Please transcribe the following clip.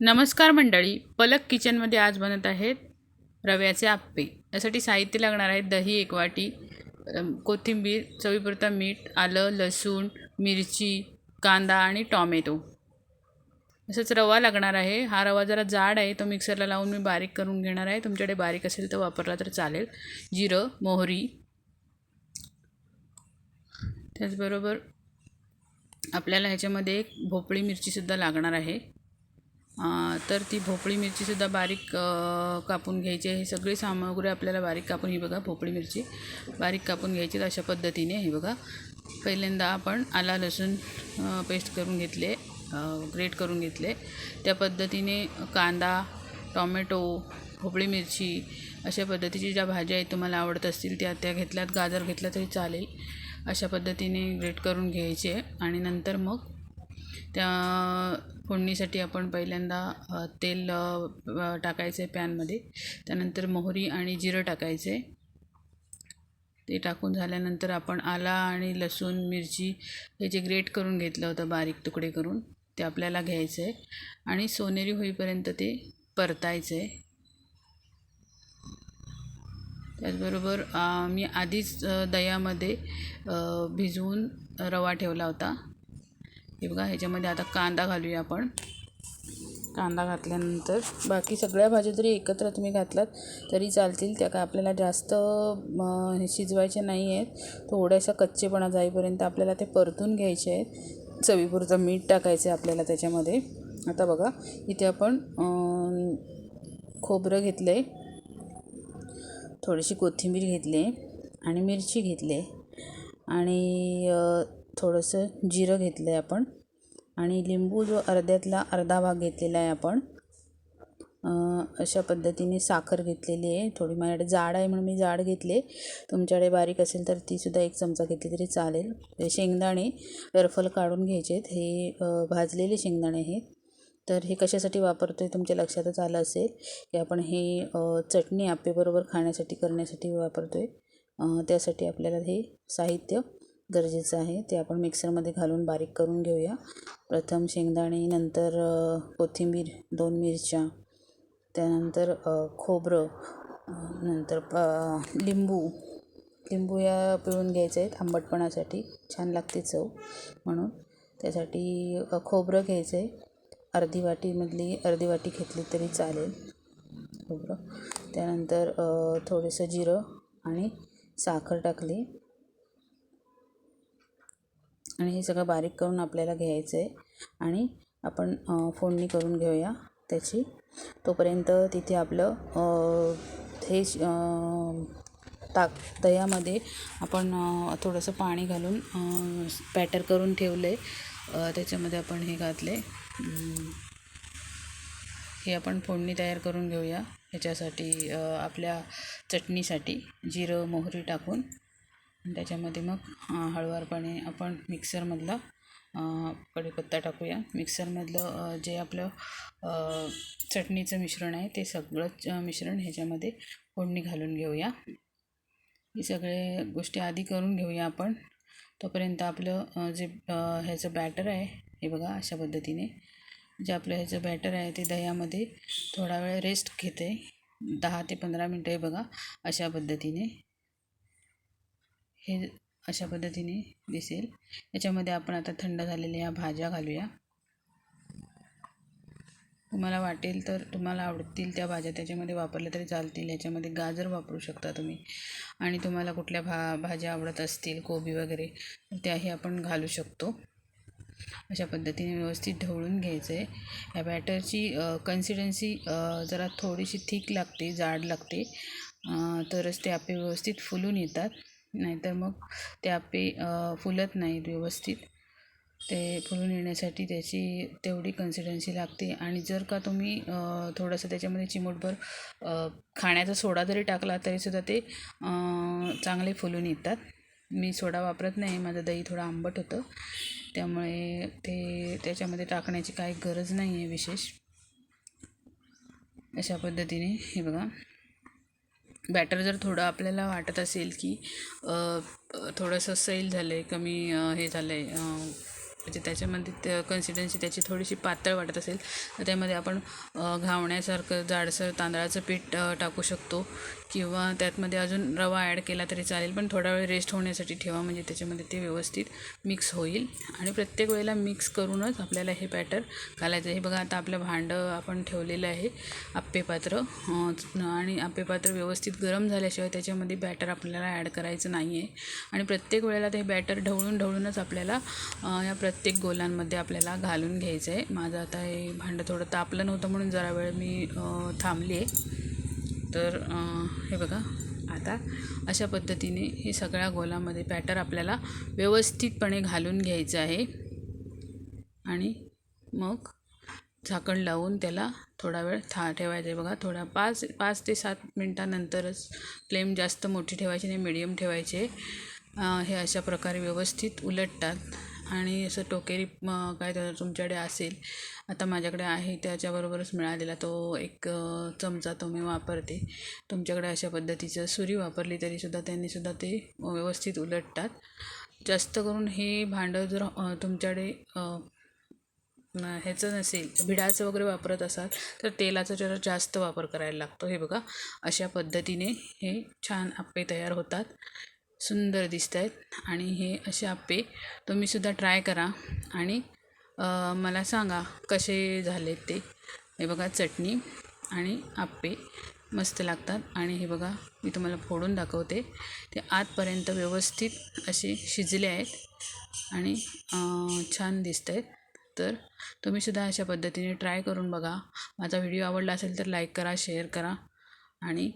नमस्कार मंडळी पलक किचनमध्ये आज बनत आहेत रव्याचे आप्पे. यासाठी साहित्य लागणार आहे दही एक वाटी कोथिंबीर चवीपुरता मीठ आलं लसूण मिरची कांदा आणि टॉमॅटो. तसंच रवा लागणार आहे. हा रवा जरा जाड आहे तो मिक्सरला लावून मी बारीक करून घेणार आहे. तुमच्याकडे बारीक असेल तर वापरला तर चालेल. जिरं मोहरी. त्याचबरोबर आपल्याला ह्याच्यामध्ये एक भोपळी मिरचीसुद्धा लागणार आहे. तर ती भोपळी मिरचीसुद्धा बारीक कापून घ्यायची हे सगळी सामग्री आपल्याला बारीक कापून ही बघा भोपळी मिरची बारीक कापून घ्यायची अशा पद्धतीने. हे बघा पहिल्यांदा आपण आला लसूण पेस्ट करून घेतले ग्रेट करून घेतले. त्या पद्धतीने कांदा टॉमॅटो भोपळी मिरची अशा पद्धतीची ज्या भाज्या आहेत तुम्हाला आवडत असतील त्या त्या घेतल्यात. गाजर घेतला तरी चालेल. अशा पद्धतीने ग्रेट करून घ्यायचे. आणि नंतर मग त्या फोडणीसाठी आपण पहिल्यांदा तेल टाकायचं आहे पॅनमध्ये. त्यानंतर मोहरी आणि जिरं टाकायचं. आहे ते टाकून झाल्यानंतर आपण आला आणि लसूण मिरची हे जे ग्रेट करून घेतलं होतं बारीक तुकडे करून ते आपल्याला घ्यायचं. आहे आणि सोनेरी होईपर्यंत ते परतायचं. आहे त्याचबरोबर मी आधीच दह्यामध्ये भिजवून रवा ठेवला होता. हे बघा ह्याच्यामध्ये आता कांदा घालूया आपण. कांदा घातल्यानंतर बाकी सगळ्या भाज्या जरी एकत्र तुम्ही घातलात तरी चालतील. त्या काय आपल्याला जास्त हे शिजवायचे नाही आहेत थोड्याशा कच्चेपणा जाईपर्यंत आपल्याला ते परतून घ्यायचे आहेत. चवीपुरतं मीठ टाकायचं आहे आपल्याला त्याच्यामध्ये. आता बघा इथे आपण खोबरं घेतलं आहे थोडीशी कोथिंबीर घेतली आहे आणि मिरची घेतली आणि थोडंसं जिरं घेतलं आहे आपण. आणि लिंबू जो अर्ध्यातला अर्धा भाग घेतलेला आहे आपण अशा पद्धतीने साखर घेतलेली आहे. थोडी माझ्याकडे जाड आहे म्हणून मी जाड घेतले. तुमच्याकडे बारीक असेल तर तीसुद्धा एक चमचा घेतली तरी चालेल. शेंगदाणे टरफल काढून घ्यायचे आहेत हे भाजलेले शेंगदाणे आहेत. तर हे कशासाठी वापरतो आहे तुमच्या लक्षातच आलं असेल की आपण हे चटणी आप्पेबरोबर खाण्यासाठी करण्यासाठी वापरतो आहे त्यासाठी आपल्याला हे साहित्य गरजेचं आहे. ते आपण मिक्सरमध्ये घालून बारीक करून घेऊया. प्रथम शेंगदाणे नंतर कोथिंबीर दोन मिरच्या त्यानंतर खोबरं नंतर प लिंबू. लिंबू या पिळून घ्यायचे आहेत आंबटपणासाठी. छान लागते चव म्हणून. त्यासाठी खोबरं घ्यायचं. आहे अर्धी वाटीमधली अर्धी वाटी घेतली तरी चालेल खोबरं. त्यानंतर थोडंसं जिरं आणि साखर टाकली. आणि हे सगळं बारीक करून आपल्याला घ्यायचं आहे आणि आपण फोडणी करून घेऊया त्याची. तोपर्यंत तिथे आपलं हे ताक दह्यामध्ये आपण थोडंसं पाणी घालून बॅटर करून ठेवलं आहे त्याच्यामध्ये आपण हे घातले हे आपण फोडणी तयार करून घेऊया. ह्याच्यासाठी आपल्या चटणीसाठी जिरं मोहरी टाकून. आणि त्याच्यामध्ये मग हळूवारपणे आपण मिक्सरमधला कढीपत्ता टाकूया. मिक्सरमधलं जे आपलं चटणीचं मिश्रण आहे ते सगळंच मिश्रण ह्याच्यामध्ये फोडणी घालून घेऊया. ही सगळे गोष्टी आधी करून घेऊया आपण. तोपर्यंत आपलं जे ह्याचं बॅटर आहे हे बघा अशा पद्धतीने. जे आपलं ह्याचं बॅटर आहे ते दह्यामध्ये थोडा वेळ रेस्ट घेते. दहा ते पंधरा मिनटं हे बघा अशा पद्धतीने. हे अशा पद्धतीने दिसेल. याच्यामध्ये आपण आता थंड झालेल्या ह्या भाज्या घालूया. तुम्हाला वाटेल तर तुम्हाला आवडतील त्या भाज्या त्याच्यामध्ये वापरल्या तरी चालतील. याच्यामध्ये गाजर वापरू शकता तुम्ही. आणि तुम्हाला कुठल्या भा भाज्या आवडत असतील कोबी वगैरे त्याही आपण घालू शकतो. अशा पद्धतीने व्यवस्थित ढवळून घ्यायचं आहे. या बॅटरची कन्सिस्टन्सी जरा थोडीशी थिक लागते जाड लागते. तरच ते आपे व्यवस्थित फुलून येतात. नाहीतर मग ते आपे फुलत नाहीत व्यवस्थित. ते फुलून येण्यासाठी त्याची तेवढी कन्सिस्टन्सी लागते. आणि जर का तुम्ही थोडंसं त्याच्यामध्ये चिमूटभर खाण्याचा सोडा जरी टाकला तरीसुद्धा ते चांगले फुलून येतात. मी सोडा वापरत नाही. माझं दही थोडं आंबट होतं. त्यामुळे ते त्याच्यामध्ये टाकण्याची काही गरज नाही आहे विशेष. अशा पद्धतीने हे बघा. बॅटर जर थोडं आपल्याला वाटत असेल की थोडंसं सैल झालं आहे कमी हे झालं आहे म्हणजे त्याच्यामध्ये त्या कन्सिस्टन्सी त्याची थोडीशी पातळ वाटत असेल तर त्यामध्ये आपण घावण्यासारखं जाडसर तांदळाचं पीठ टाकू शकतो. किंवा त्यातमध्ये अजून रवा ॲड केला तरी चालेल पण थोडा वेळ रेस्ट होण्यासाठी ठेवा म्हणजे त्याच्यामध्ये ते व्यवस्थित मिक्स होईल. आणि प्रत्येक वेळेला मिक्स करूनच आपल्याला हे बॅटर घालायचं हे बघा आता आपलं भांडं आपण ठेवलेलं आहे आप्पे पात्र आणि आप्पे पात्र व्यवस्थित गरम झाल्याशिवाय त्याच्यामध्ये बॅटर आपल्याला ॲड करायचं नाही आहे आणि प्रत्येक वेळेला ते बॅटर ढवळून ढवळूनच आपल्याला या प्रत्येक प्रत्येक गोलांमध्ये आपल्याला घालून घ्यायचं आहे. माझं आता हे भांडं थोडं तापलं नव्हतं म्हणून जरा वेळ मी थांबली आहे तर हे बघा. आता अशा पद्धतीने हे सगळ्या गोलामध्ये बॅटर आपल्याला व्यवस्थितपणे घालून घ्यायचं आहे. आणि मग झाकण लावून त्याला थोडा वेळ था ठेवायचं आहे. बघा थोडा पाच पाच ते सात मिनटानंतरच फ्लेम जास्त मोठी ठेवायची नाही मिडियम ठेवायचे हे अशा प्रकारे व्यवस्थित उलटतात. आणि असं टोकेरी काय तर तुमच्याकडे असेल आता माझ्याकडे आहे त्याच्याबरोबरच मिळालेला तो एक चमचा तो मी वापरते. तुमच्याकडे अशा पद्धतीचं सुरी वापरली तरीसुद्धा त्यांनीसुद्धा ते व्यवस्थित उलटतात. जास्त करून हे भांडं जर तुमच्याकडे ह्याचं नसेल भिडाचं वगैरे वापरत असाल तर तेलाचा जरा जास्त वापर करायला लागतो. हे बघा अशा पद्धतीने हे छान आप्पे तयार होतात. सुंदर दिसत आहेत आणि हे असे आप्पे तुम्हीसुद्धा ट्राय करा. आणि मला सांगा कसे झाले ते. हे बघा चटणी आणि आप्पे मस्त लागतात. आणि हे बघा मी तुम्हाला फोडून दाखवते. ते आतपर्यंत व्यवस्थित असे शिजले आहेत. आणि छान दिसत आहेत तर तुम्हीसुद्धा अशा पद्धतीने ट्राय करून बघा. माझा व्हिडिओ आवडला असेल तर लाईक करा शेअर करा. आणि